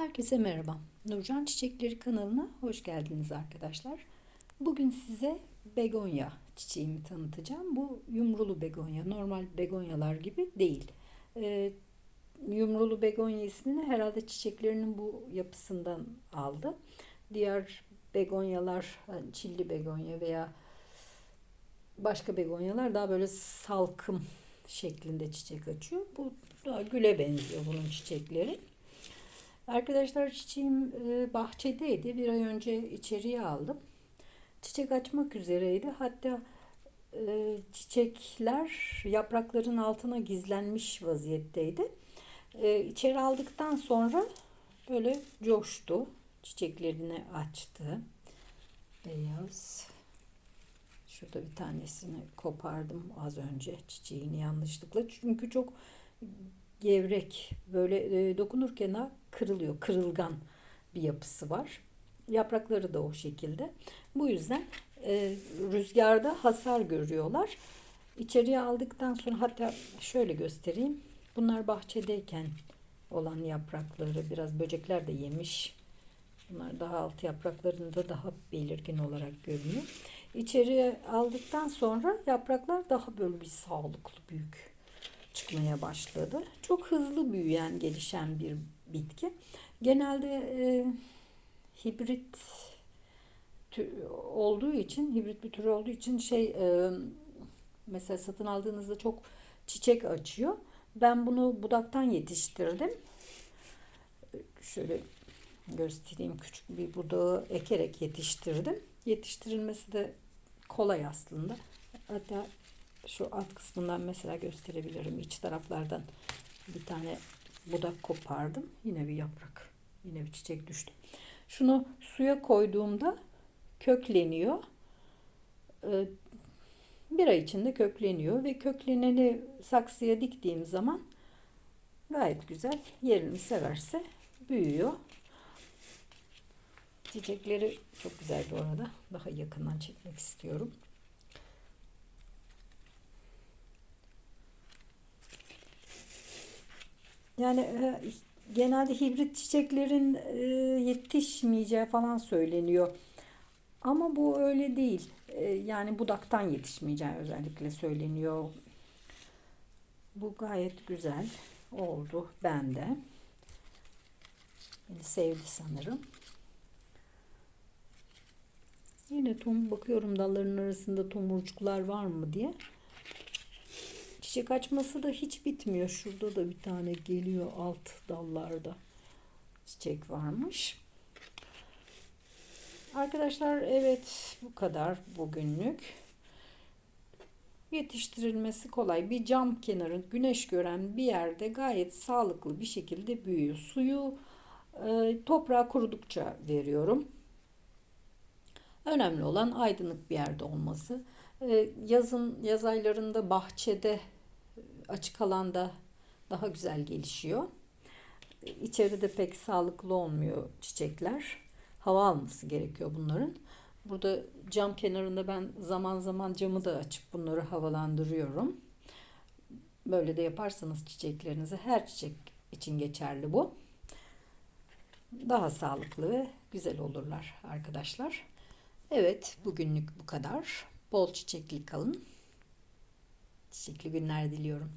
Herkese merhaba. Nurcan Çiçekleri kanalına hoş geldiniz arkadaşlar. Bugün size begonya çiçeğimi tanıtacağım. Bu yumrulu begonya. Normal begonyalar gibi değil. Ee, yumrulu begonya ismini herhalde çiçeklerinin bu yapısından aldı. Diğer begonyalar, hani çilli begonya veya başka begonyalar daha böyle salkım şeklinde çiçek açıyor. Bu daha güle benziyor bunun çiçekleri. Arkadaşlar çiçeğim e, bahçedeydi. Bir ay önce içeriye aldım. Çiçek açmak üzereydi. Hatta e, çiçekler yaprakların altına gizlenmiş vaziyetteydi. E, içeri aldıktan sonra böyle coştu. Çiçeklerini açtı. Beyaz. Şurada bir tanesini kopardım az önce çiçeğini yanlışlıkla. Çünkü çok gevrek böyle dokunurken kırılıyor. Kırılgan bir yapısı var. Yaprakları da o şekilde. Bu yüzden e, rüzgarda hasar görüyorlar. İçeriye aldıktan sonra hatta şöyle göstereyim. Bunlar bahçedeyken olan yaprakları biraz böcekler de yemiş. Bunlar daha alt yapraklarında daha belirgin olarak görünüyor. İçeriye aldıktan sonra yapraklar daha böyle bir sağlıklı büyük çıkmaya başladı. Çok hızlı büyüyen, gelişen bir bitki. Genelde e, hibrit olduğu için, hibrit bir tür olduğu için şey e, mesela satın aldığınızda çok çiçek açıyor. Ben bunu budaktan yetiştirdim. Şöyle göstereyim küçük bir budağı ekerek yetiştirdim. Yetiştirilmesi de kolay aslında. Hatta şu alt kısmından mesela gösterebilirim. İç taraflardan bir tane budak kopardım. Yine bir yaprak. Yine bir çiçek düştü. Şunu suya koyduğumda kökleniyor. Ee, bir ay içinde kökleniyor ve kökleneni saksıya diktiğim zaman gayet güzel yerini severse büyüyor. Çiçekleri çok güzel bu arada. Daha yakından çekmek istiyorum. Yani e, genelde hibrit çiçeklerin e, yetişmeyeceği falan söyleniyor. Ama bu öyle değil. E, yani budaktan yetişmeyeceği özellikle söyleniyor. Bu gayet güzel oldu bende. Beni sevdi sanırım. Yine tom bakıyorum dalların arasında tomurcuklar var mı diye. Çiçek açması da hiç bitmiyor. Şurada da bir tane geliyor alt dallarda. Çiçek varmış. Arkadaşlar evet bu kadar bugünlük. Yetiştirilmesi kolay. Bir cam kenarı güneş gören bir yerde gayet sağlıklı bir şekilde büyüyor. Suyu e, toprağa kurudukça veriyorum. Önemli olan aydınlık bir yerde olması. E, yazın yaz aylarında bahçede açık alanda daha güzel gelişiyor. İçeride pek sağlıklı olmuyor çiçekler. Hava alması gerekiyor bunların. Burada cam kenarında ben zaman zaman camı da açıp bunları havalandırıyorum. Böyle de yaparsanız çiçeklerinizi her çiçek için geçerli bu. Daha sağlıklı ve güzel olurlar arkadaşlar. Evet bugünlük bu kadar. Bol çiçekli kalın. Çiçekli günler diliyorum.